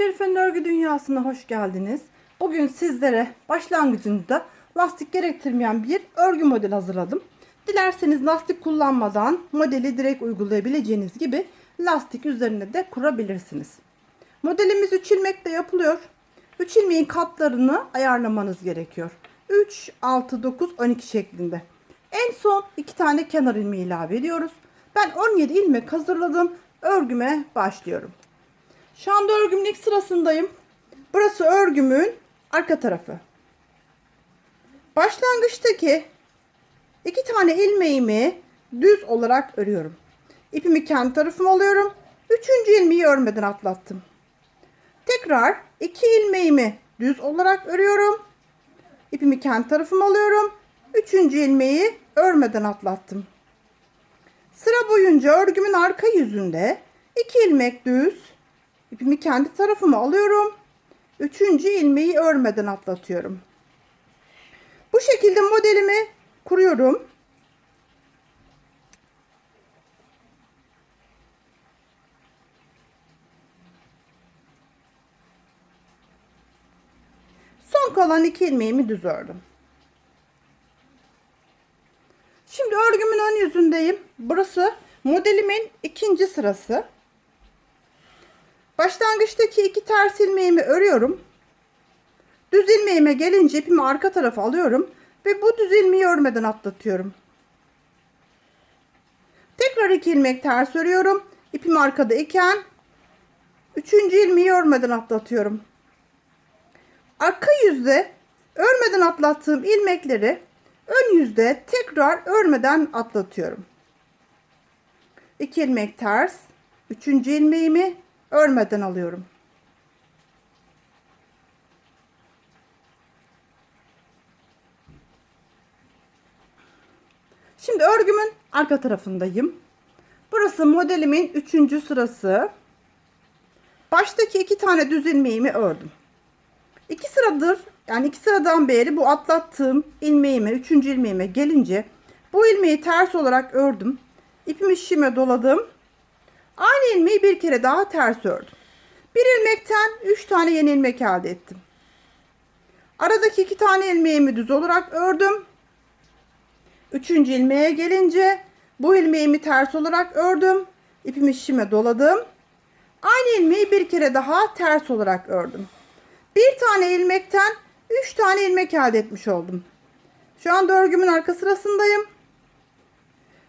Şerife'nin örgü dünyasına hoş geldiniz. Bugün sizlere başlangıcında lastik gerektirmeyen bir örgü modeli hazırladım. Dilerseniz lastik kullanmadan modeli direkt uygulayabileceğiniz gibi lastik üzerine de kurabilirsiniz. Modelimiz 3 ilmekle yapılıyor. 3 ilmeğin katlarını ayarlamanız gerekiyor. 3, 6, 9, 12 şeklinde. En son 2 tane kenar ilmeği ilave ediyoruz. Ben 17 ilmek hazırladım. Örgüme başlıyorum. Şu anda örgümün ilk sırasındayım. Burası örgümün arka tarafı. Başlangıçtaki iki tane ilmeğimi düz olarak örüyorum. İpimi kendi tarafıma alıyorum. Üçüncü ilmeği örmeden atlattım. Tekrar iki ilmeğimi düz olarak örüyorum. İpimi kendi tarafıma alıyorum. Üçüncü ilmeği örmeden atlattım. Sıra boyunca örgümün arka yüzünde iki ilmek düz, ipimi kendi tarafıma alıyorum. Üçüncü ilmeği örmeden atlatıyorum. Bu şekilde modelimi kuruyorum. Son kalan iki ilmeğimi düz ördüm. Şimdi örgümün ön yüzündeyim. Burası modelimin ikinci sırası. Başlangıçtaki iki ters ilmeğimi örüyorum. Düz ilmeğime gelince ipimi arka tarafa alıyorum ve bu düz ilmeği örmeden atlatıyorum. Tekrar iki ilmek ters örüyorum. İpim arkada iken üçüncü ilmeği örmeden atlatıyorum. Arka yüzde örmeden atlattığım ilmekleri ön yüzde tekrar örmeden atlatıyorum. 2 ilmek ters, üçüncü ilmeğimi örmeden alıyorum. Şimdi örgümün arka tarafındayım. Burası modelimin üçüncü sırası. Baştaki iki tane düz ilmeğimi ördüm. İki sıradır yani iki sıradan beri bu atlattığım ilmeğime, üçüncü ilmeğime gelince bu ilmeği ters olarak ördüm. İpimi şişime doladım. Aynı ilmeği bir kere daha ters ördüm. Bir ilmekten üç tane yeni ilmek elde ettim. Aradaki iki tane ilmeğimi düz olarak ördüm. Üçüncü ilmeğe gelince bu ilmeğimi ters olarak ördüm. İpimi şişime doladım. Aynı ilmeği bir kere daha ters olarak ördüm. Bir tane ilmekten 3 tane ilmek elde etmiş oldum. Şu anda örgümün arka sırasındayım.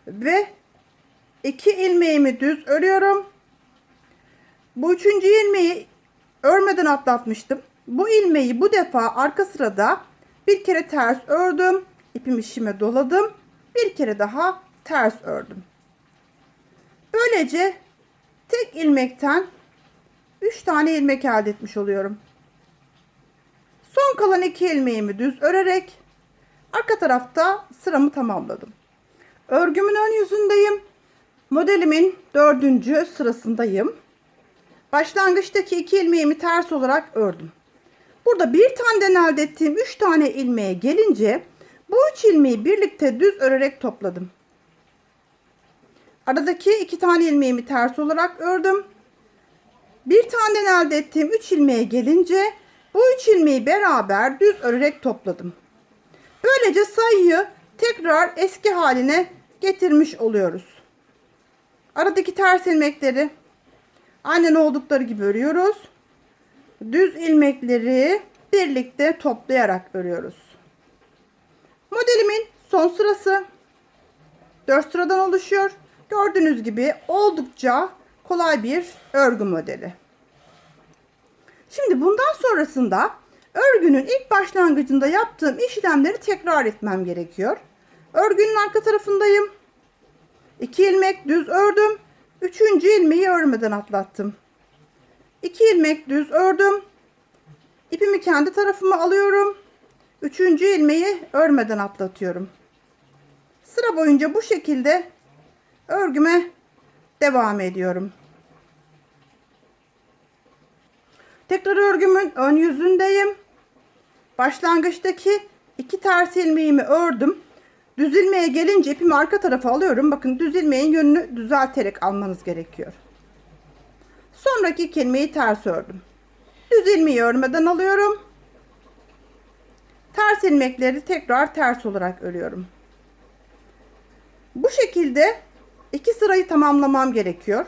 Ve 2 ilmeğimi düz örüyorum. Bu üçüncü ilmeği örmeden atlatmıştım. Bu ilmeği bu defa arka sırada bir kere ters ördüm. İpimi işime doladım. Bir kere daha ters ördüm. Böylece tek ilmekten 3 tane ilmek elde etmiş oluyorum. Son kalan iki ilmeğimi düz örerek arka tarafta sıramı tamamladım. Örgümün ön yüzündeyim. Modelimin dördüncü sırasındayım. Başlangıçtaki iki ilmeğimi ters olarak ördüm. Burada bir taneden elde ettiğim üç tane ilmeğe gelince bu üç ilmeği birlikte düz örerek topladım. Aradaki iki tane ilmeğimi ters olarak ördüm. Bir taneden elde ettiğim üç ilmeğe gelince bu üç ilmeği beraber düz örerek topladım. Böylece sayıyı tekrar eski haline getirmiş oluyoruz. Aradaki ters ilmekleri aynen oldukları gibi örüyoruz. Düz ilmekleri birlikte toplayarak örüyoruz. Modelimin son sırası 4 sıradan oluşuyor. Gördüğünüz gibi oldukça kolay bir örgü modeli. Şimdi bundan sonrasında örgünün ilk başlangıcında yaptığım işlemleri tekrar etmem gerekiyor. Örgünün arka tarafındayım. 2 ilmek düz ördüm. Üçüncü ilmeği örmeden atlattım. 2 ilmek düz ördüm. İpimi kendi tarafıma alıyorum. Üçüncü ilmeği örmeden atlatıyorum. Sıra boyunca bu şekilde örgüme devam ediyorum. Tekrar örgümün ön yüzündeyim. Başlangıçtaki iki ters ilmeğimi ördüm. Düz gelince ipimi arka tarafa alıyorum. Bakın düz ilmeğin yönünü düzelterek almanız gerekiyor. Sonraki ilmeği ters ördüm. Düz ilmeği örmeden alıyorum. Ters ilmekleri tekrar ters olarak örüyorum. Bu şekilde iki sırayı tamamlamam gerekiyor.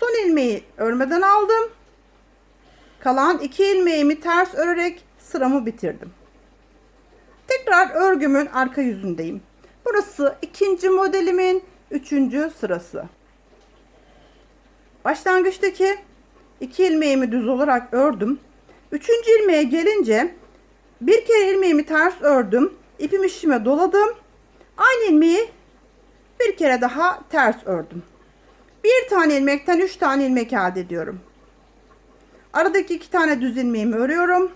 Son ilmeği örmeden aldım. Kalan iki ilmeğimi ters örerek sıramı bitirdim. Tekrar örgümün arka yüzündeyim. Burası ikinci modelimin üçüncü sırası. Başlangıçtaki iki ilmeğimi düz olarak ördüm. Üçüncü ilmeğe gelince bir kere ilmeğimi ters ördüm. İpimi şişime doladım. Aynı ilmeği bir kere daha ters ördüm. Bir tane ilmekten üç tane ilmek elde ediyorum. Aradaki iki tane düz ilmeğimi örüyorum.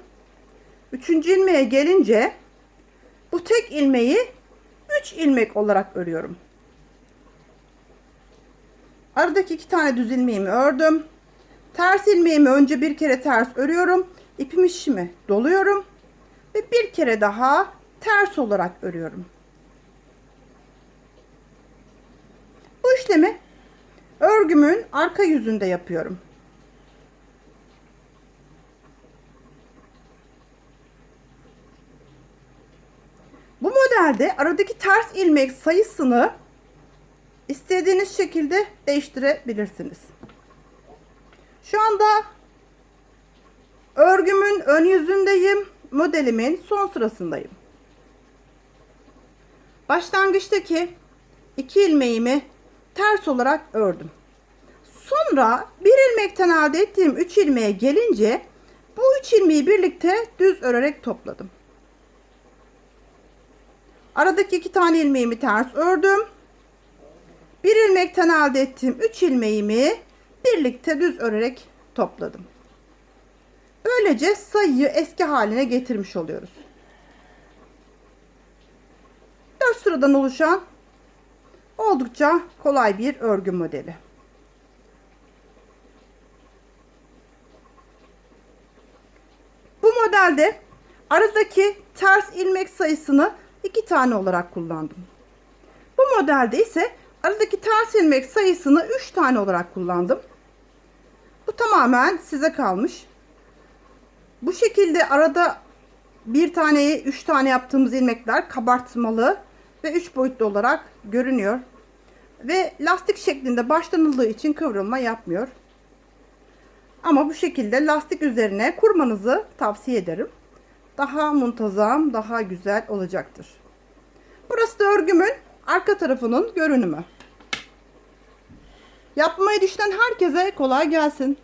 Üçüncü ilmeğe gelince bu tek ilmeği 3 ilmek olarak örüyorum. Aradaki iki tane düz ilmeğimi ördüm. Ters ilmeğimi önce bir kere ters örüyorum. İpimi şişime doluyorum. Ve bir kere daha ters olarak örüyorum. Bu işlemi örgümün arka yüzünde yapıyorum. Bu modelde aradaki ters ilmek sayısını istediğiniz şekilde değiştirebilirsiniz. Şu anda örgümün ön yüzündeyim. Modelimin son sırasındayım. Başlangıçtaki iki ilmeğimi ters olarak ördüm. Sonra bir ilmekten elde ettiğim 3 ilmeğe gelince bu 3 ilmeği birlikte düz örerek topladım. Aradaki iki tane ilmeğimi ters ördüm. Bir ilmekten elde ettiğim 3 ilmeğimi birlikte düz örerek topladım. Böylece sayıyı eski haline getirmiş oluyoruz. 4 sıradan oluşan oldukça kolay bir örgü modeli. Bu modelde aradaki ters ilmek sayısını iki tane olarak kullandım. Bu modelde ise aradaki ters ilmek sayısını 3 tane olarak kullandım. Bu tamamen size kalmış. Bu şekilde arada bir taneyi 3 tane yaptığımız ilmekler kabartmalı ve 3 boyutlu olarak görünüyor. Ve lastik şeklinde başlanıldığı için kıvrılma yapmıyor. Ama bu şekilde lastik üzerine kurmanızı tavsiye ederim. Daha muntazam, daha güzel olacaktır. Burası da örgümün arka tarafının görünümü. Yapmayı düşünen herkese kolay gelsin.